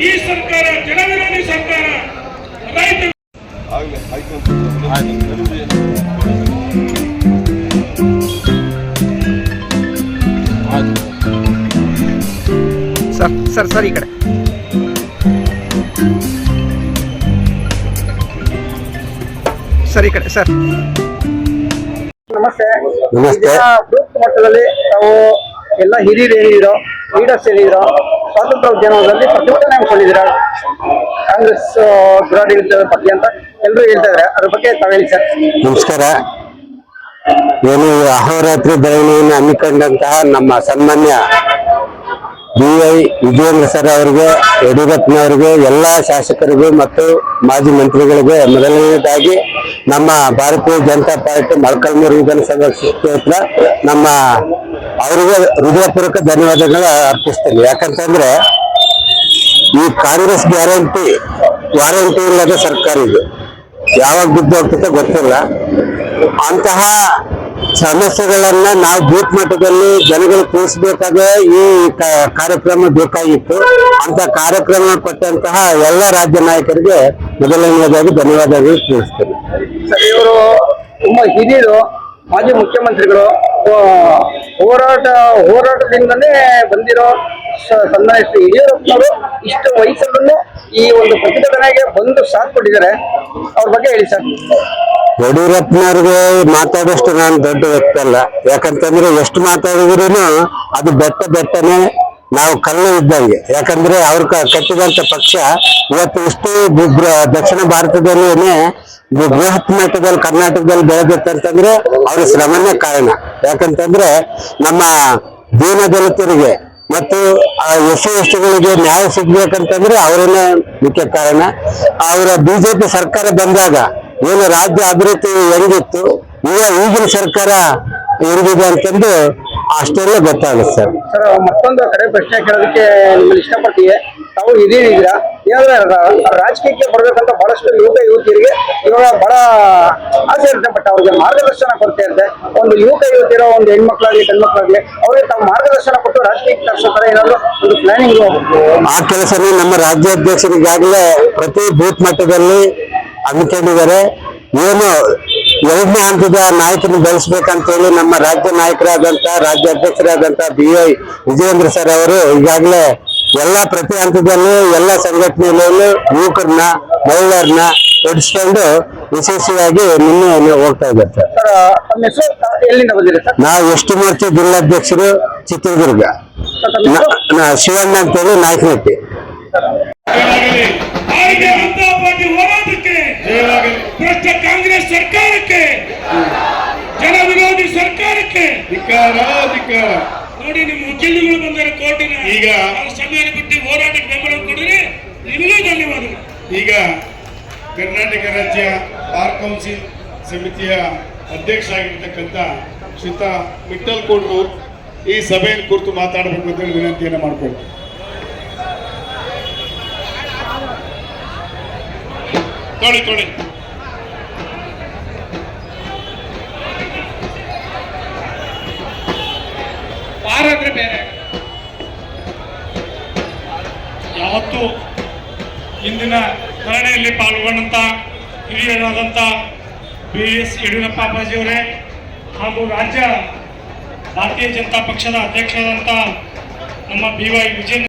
ಈ ಸರ್ಕಾರ ಜನವಿರೋಧಿ ಸರ್ಕಾರ ರೈತ ಆಯ್ತು ಸರ್ ಸರ್ ಸರ್ ಈ ಕಡೆ. ಸರ್ ಈ ಕಡೆ ಸರ್. ನಮಸ್ತೆ. ನಮಸ್ತೆ. ಬೂತ್ ಮಟ್ಟದಲ್ಲಿ ನಾವು ಎಲ್ಲ ಹಿರಿಯರು ಹೇಳಿರೋ ಲೀಡರ್ಸ್ ಹೇಳಿರೋ ಸ್ವಾತಂತ್ರ್ಯ ಉದ್ಯಾನವನದಲ್ಲಿ ಪ್ರತಿಭಟನೆ ಹಮ್ಮಿಕೊಂಡಿದ್ದೀರಾ ಕಾಂಗ್ರೆಸ್ ದುರಾಡಳಿತದ ಬಗ್ಗೆ ಅಂತ ಎಲ್ಲರೂ ಹೇಳ್ತಾ ಇದಾರೆ ಅದ್ರ ಬಗ್ಗೆ ತಾವೇಳಿ ಸರ್? ನಮಸ್ಕಾರ. ಏನು ಅಹೋರಾತ್ರಿ ಬೆಳವಣಿಗೆಯನ್ನು ಹಮ್ಮಿಕೊಂಡಂತಹ ನಮ್ಮ ಸನ್ಮಾನ್ಯ ಬಿ ಐ ವಿಜಯೇಂದ್ರ ಸರ್ ಅವರಿಗೆ, ಯಡಿಯೂರಪ್ಪನವರಿಗೆ, ಎಲ್ಲ ಶಾಸಕರಿಗೂ ಮತ್ತು ಮಾಜಿ ಮಂತ್ರಿಗಳಿಗೆ ಮೊದಲನೇದಾಗಿ ನಮ್ಮ ಭಾರತೀಯ ಜನತಾ ಪಾರ್ಟಿ ಮೊಳಕಾಲ್ಮೂರು ವಿಧಾನಸಭಾ ಕ್ಷೇತ್ರ, ನಮ್ಮ ಅವರಿಗೆ ಹೃದಯಪೂರ್ವಕ ಧನ್ಯವಾದಗಳು ಅರ್ಪಿಸ್ತೇನೆ. ಯಾಕಂತಂದ್ರೆ ಈ ಕಾಂಗ್ರೆಸ್ ಗ್ಯಾರಂಟಿ, ವಾರಂಟಿ ಇಲ್ಲದ ಸರ್ಕಾರ ಇದು. ಯಾವಾಗ ಬಿದ್ದು ಹೋಗ್ತದೆ ಗೊತ್ತಿಲ್ಲ. ಅಂತಹ ಸಮಸ್ಯೆಗಳನ್ನ ನಾವು ಬೂತ್ ಮಟ್ಟದಲ್ಲಿ ಜನಗಳು ತಿಳಿಸ್ಬೇಕಾದ ಈ ಕಾರ್ಯಕ್ರಮ ಬೇಕಾಗಿತ್ತು. ಅಂತ ಕಾರ್ಯಕ್ರಮ ಕೊಟ್ಟಂತಹ ಎಲ್ಲ ರಾಜ್ಯ ನಾಯಕರಿಗೆ ಮೊದಲನೆಯದಾಗಿ ಧನ್ಯವಾದಗಳು ತಿಳಿಸ್ತೇನೆ. ಇವರು ತುಂಬಾ ಹಿರಿಯರು, ಮಾಜಿ ಮುಖ್ಯಮಂತ್ರಿಗಳು ಹೋರಾಟ ಹೋರಾಟದಿಂದನೇ ಬಂದಿರೋ ಸ- ಸನ್ಮಾನ್ಯ ಶ್ರೀ ಯಡಿಯೂರಪ್ಪನವರು ಇಷ್ಟು ವಯಸ್ಸಲ್ಲೂ ಈ ಒಂದು ಪ್ರತಿಭಟನೆಗೆ ಬಂದು ಸಾಥ್ ಕೊಟ್ಟಿದ್ದಾರೆ. ಅವ್ರ ಬಗ್ಗೆ ಹೇಳಿ ಸರ್. ಯಡಿಯೂರಪ್ಪನವ್ರಿಗೆ ಮಾತಾಡೋಷ್ಟು ನಾನು ದೊಡ್ಡ ವ್ಯಕ್ತಿ ಅಲ್ಲ. ಯಾಕಂತಂದ್ರೆ ಎಷ್ಟು ಮಾತಾಡಿದ್ರು ಅದು ಬೆಟ್ಟ ಬೆಟ್ಟನೆ ನಾವು ಕಲ್ಲು ಇದ್ದಂಗೆ. ಯಾಕಂದ್ರೆ ಅವ್ರು ಕಟ್ಟಿದಂತ ಪಕ್ಷ ಇವತ್ತು ಇಷ್ಟು ದಕ್ಷಿಣ ಭಾರತದಲ್ಲಿನೇ ಬೃ- ಬೃಹತ್ ಮಟ್ಟದಲ್ಲಿ ಕರ್ನಾಟಕದಲ್ಲಿ ಬೆಳೆದಿತ್ತಂತಂದ್ರೆ ಅವ್ರ ಶ್ರಮನೇ ಕಾರಣ. ಯಾಕಂತಂದ್ರೆ ನಮ್ಮ ದೀನ ದಲಿತರಿಗೆ ಮತ್ತು ಎಸ್ ಸಿ ಎಸ್ಟಿಗಳಿಗೆ ನ್ಯಾಯ ಸಿಗ್ಬೇಕಂತಂದ್ರೆ ಅವರನ್ನೇ ಮುಖ್ಯ ಕಾರಣ. ಅವರ ಬಿಜೆಪಿ ಸರ್ಕಾರ ಬಂದಾಗ ಏನು ರಾಜ್ಯ ಅಭಿವೃದ್ಧಿ ಹೆಂಗಿತ್ತು ಈಗ ಈಗಿನ ಸರ್ಕಾರ ಹೆಂಗಿದೆ ಅಂತಂದು ಅಷ್ಟೆಲ್ಲ ಗೊತ್ತಾಗುತ್ತೆ ಸರ್. ಸರ್ ಮತ್ತೊಂದು ಕಡೆ ಪ್ರಶ್ನೆ ಕೇಳೋದಕ್ಕೆ ನಿಮ್ಮಲ್ಲಿ ಇಷ್ಟಪಡ್ತೀವಿ. ತಾವು ಇದೀರಾ ಏನಂದ್ರೆ ರಾಜಕೀಯಕ್ಕೆ ಬರ್ಬೇಕಂತ ಬಹಳಷ್ಟು ಯುವಕ ಯುವತಿಯರಿಗೆ ಇವಾಗ ಬಹಳ ಆಸೆ ಇರುತ್ತೆ ಬಟ್ ಅವ್ರಿಗೆ ಮಾರ್ಗದರ್ಶನ ಕೊಡ್ತಾ ಇರುತ್ತೆ. ಒಂದು ಯುವಕ ಯುವತಿಯರ ಒಂದು ಹೆಣ್ಮಕ್ಳಾಗ್ಲಿ ಗಂಡ್ಮಕ್ಳಾಗ್ಲಿ ಅವ್ರಿಗೆ ತಾವು ಮಾರ್ಗದರ್ಶನ ಕೊಟ್ಟು ರಾಜಕೀಯಕ್ಕೆ ತರಿಸೋ ತರ ಏನಾದ್ರು ಒಂದು ಪ್ಲಾನಿಂಗ್ ಆ ಕೆಲಸನೇ ನಮ್ಮ ರಾಜ್ಯಾಧ್ಯಕ್ಷರಿಗಾಗಲೇ ಪ್ರತಿ ಬೂತ್ ಮಟ್ಟದಲ್ಲಿ ಹಮ್ಮಿಕೊಂಡಿದ್ದಾರೆ ಏನು ಎರಡನೇ ಹಂತದ ನಾಯಕರನ್ನು ಬೆಳೆಸ್ಬೇಕಂತ ಹೇಳಿ ನಮ್ಮ ರಾಜ್ಯ ನಾಯಕರಾದಂತ ರಾಜ್ಯ ಅಧ್ಯಕ್ಷರಾದಂತ ಬಿ ವೈ ವಿಜಯೇಂದ್ರ ಸರ್ ಅವರು ಈಗಾಗಲೇ ಎಲ್ಲ ಪ್ರತಿ ಹಂತದಲ್ಲೂ ಎಲ್ಲ ಸಂಘಟನೆಗಳಲ್ಲೂ ಯುವಕರನ್ನ ಮಹಿಳೆಯರನ್ನ ತೊಡಸ್ಕೊಂಡು ವಿಶೇಷವಾಗಿ ನಿನ್ನೆ ಹೋಗ್ತಾ ಇದ್ದಾರೆ ಸರ್. ನಾವು ಎಷ್ಟು ಮೂರ್ತಿ ಜಿಲ್ಲಾಧ್ಯಕ್ಷರು ಚಿತ್ರದುರ್ಗ. ಶಿವಣ್ಣ ಅಂತೇಳಿ ನಾಯಕನಟ್ಟಿ. ಧಿಕ್ಕಾರ ಧಿಕ್ಕಾರ ನೋಡಿ ನಿಮ್ಮ ವಕೀಲರುಗಳು ಬಂದರೆ ಕೋರ್ಟಿನ ಈಗ ಸಮಯ ಬಿಟ್ಟು ಹೋರಾಟಕ್ಕೆ ಬೆಂಬಲ ಕೊಡಿದ್ರೆ ನಿಮಗೂ ಧನ್ಯವಾದಗಳು. ಈಗ ಕರ್ನಾಟಕ ರಾಜ್ಯ ಬಾರ್ ಕೌನ್ಸಿಲ್ ಸಮಿತಿಯ ಅಧ್ಯಕ್ಷ ಆಗಿರ್ತಕ್ಕಂಥ ಶ್ರೀತ ಮಿಟ್ಟಲ್ ಕೋಡ್ರು ಈ ಸಭೆಯನ್ನು ಕುರಿತು ಮಾತಾಡಬೇಕು ಅಂತ ಹೇಳಿ ವಿನಂತಿಯನ್ನು ಮಾಡ್ಕೊಳ್ತೀನಿ. ತೊಳಿ ತೊಳಿ. ಬಾರ ಅಂದ್ರೆ ಬೇರೆ? ಯಾವತ್ತು ಇಂದಿನ ಧರಣಿಯಲ್ಲಿ ಪಾಲ್ಗೊಂಡಂತ ಹಿರಿಯರಾದಂಥ ಬಿ ಎಸ್ ಯಡಿಯೂರಪ್ಪ ಅಪ್ಪಾಜಿಯವರೇ ಹಾಗೂ ರಾಜ್ಯ ಭಾರತೀಯ ಜನತಾ ಪಕ್ಷದ ಅಧ್ಯಕ್ಷರಾದಂಥ ನಮ್ಮ ಬಿ ವೈ ವಿಜೇಂದ್ರ